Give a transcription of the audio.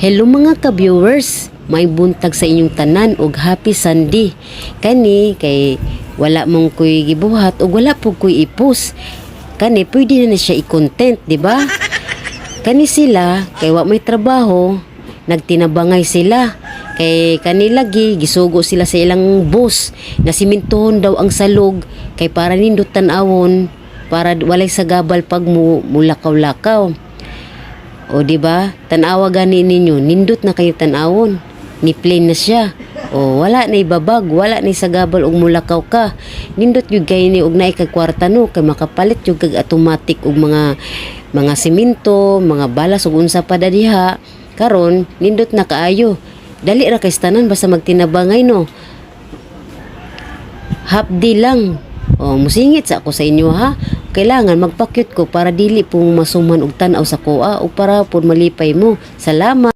Hello mga ka-viewers, may buntag sa inyong tanan og happy Sunday. Kani kay wala mong kuy gibuhat og wala po kuy ipos. Kani pwede na, na siya i-content, di ba? Kani sila kay wa may trabaho, nagtinabangay sila. Kay kanilagi gisugo sila sa ilang boss na simintohon daw ang salog kay para nindot tan-awon para walay sagabal pag mu, mulakaw-lakaw. O di ba? Tanawa gani ninyo, nindot na kayo tanawon. Ni plain na siya. O wala na ibabag, wala na sagabal og mulakaw ka. Nindot yung kay ni og naay kag kwarta no kay makapalit yung kag automatic og mga mga simento, mga balas ug unsa pa dadiha. Karon nindot na kaayo. Dali ra kay tanan basta magtinabangay no. Day lang. O, musingit sa ako sa inyo ha. Kailangan magpakyut ko para dili po masuman og tan-aw sa kuha o para po malipay mo. Salamat.